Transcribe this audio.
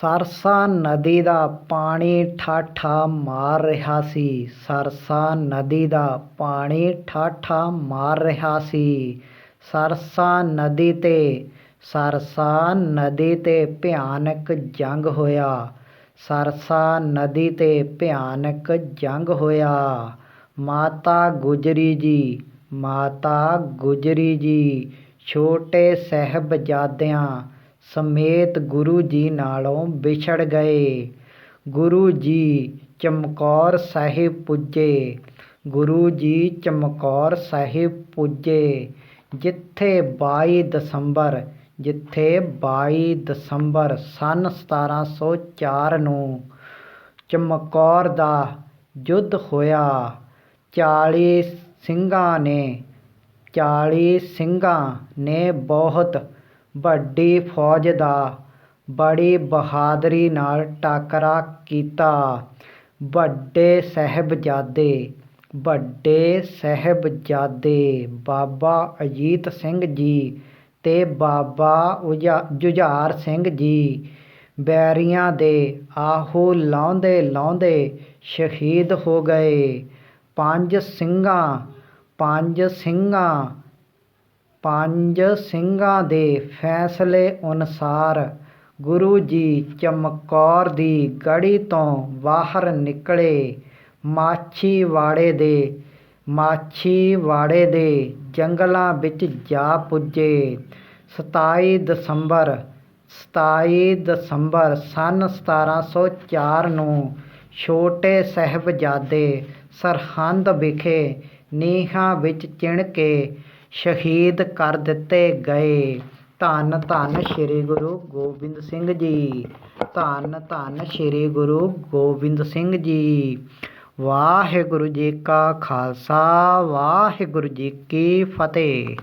ਸਰਸਾ ਨਦੀ ਦਾ ਪਾਣੀ ਠਾਠਾ ਮਾਰ ਰਿਹਾ ਸੀ। ਸਰਸਾ ਨਦੀ ਦਾ ਪਾਣੀ ਠਾਠਾ ਮਾਰ ਰਿਹਾ ਸੀ। ਸਰਸਾ ਨਦੀ ਤੇ, ਸਰਸਾ ਨਦੀ ਤੇ ਭਿਆਨਕ ਜੰਗ ਹੋਇਆ। ਸਰਸਾ ਨਦੀ ਤੇ ਭਿਆਨਕ ਜੰਗ ਹੋਇਆ। ਮਾਤਾ ਗੁਜਰੀ ਜੀ, ਮਾਤਾ ਗੁਜਰੀ ਜੀ, ਛੋਟੇ ਸਾਹਿਬਜ਼ਾਦਿਆਂ ਸਮੇਤ ਗੁਰੂ ਜੀ ਨਾਲੋਂ ਵਿਛੜ ਗਏ। ਗੁਰੂ ਜੀ ਚਮਕੌਰ ਸਾਹਿਬ ਪੁੱਜੇ। ਗੁਰੂ ਜੀ ਚਮਕੌਰ ਸਾਹਿਬ ਪੁੱਜੇ। ਜਿੱਥੇ 22 ਦਸੰਬਰ, ਜਿੱਥੇ 22 ਦਸੰਬਰ ਸਨ 1704 ਨੂੰ ਚਮਕੌਰ ਦਾ ਯੁੱਧ ਹੋਇਆ। 40 ਸਿੰਘਾਂ ਨੇ 40 ਸਿੰਘਾਂ ਨੇ ਬਹੁਤ ਵੱਡੀ ਫੌਜ ਦਾ ਬੜੀ ਬਹਾਦਰੀ ਨਾਲ ਟਾਕਰਾ ਕੀਤਾ। ਵੱਡੇ ਸਾਹਿਬਜ਼ਾਦੇ ਵੱਡੇ ਸਾਹਿਬਜ਼ਾਦੇ ਬਾਬਾ ਅਜੀਤ ਸਿੰਘ ਜੀ ਅਤੇ ਬਾਬਾ ਉਜਾ- ਜੁਝਾਰ ਸਿੰਘ ਜੀ ਬੈਰੀਆਂ ਦੇ ਆਹੂ ਲਾਉਂਦੇ ਲਾਉਂਦੇ ਸ਼ਹੀਦ ਹੋ ਗਏ। ਪੰਜ ਸਿੰਘਾਂ ਪੰਜ ਸਿੰਘਾਂ ਪੰਜ ਸਿੰਘਾਂ ਦੇ ਫੈਸਲੇ ਅਨੁਸਾਰ ਗੁਰੂ ਜੀ ਚਮਕੌਰ ਦੀ ਗੜੀ ਤੋਂ ਬਾਹਰ ਨਿਕਲੇ। ਮਾਛੀਵਾੜੇ ਦੇ ਮਾਛੀਵਾੜੇ ਦੇ ਜੰਗਲਾਂ ਵਿੱਚ ਜਾ ਪੁੱਜੇ। 27 ਦਸੰਬਰ 27 ਦਸੰਬਰ ਸੰਨ ਸਤਾਰਾਂ ਸੌ ਚਾਰ ਨੂੰ ਛੋਟੇ ਸਾਹਿਬਜ਼ਾਦੇ ਸਰਹੰਦ ਵਿਖੇ ਨੀਹਾਂ ਵਿੱਚ ਚਿਣ ਕੇ ਸ਼ਹੀਦ ਕਰ ਦਿੱਤੇ ਗਏ। ਧੰਨ ਧੰਨ ਸ੍ਰੀ ਗੁਰੂ ਗੋਬਿੰਦ ਸਿੰਘ ਜੀ। ਧੰਨ ਧੰਨ ਸ੍ਰੀ ਗੁਰੂ ਗੋਬਿੰਦ ਸਿੰਘ ਜੀ। ਵਾਹਿਗੁਰੂ ਜੀ ਕਾ ਖਾਲਸਾ, ਵਾਹਿਗੁਰੂ ਜੀ ਕੀ ਫਤਿਹ।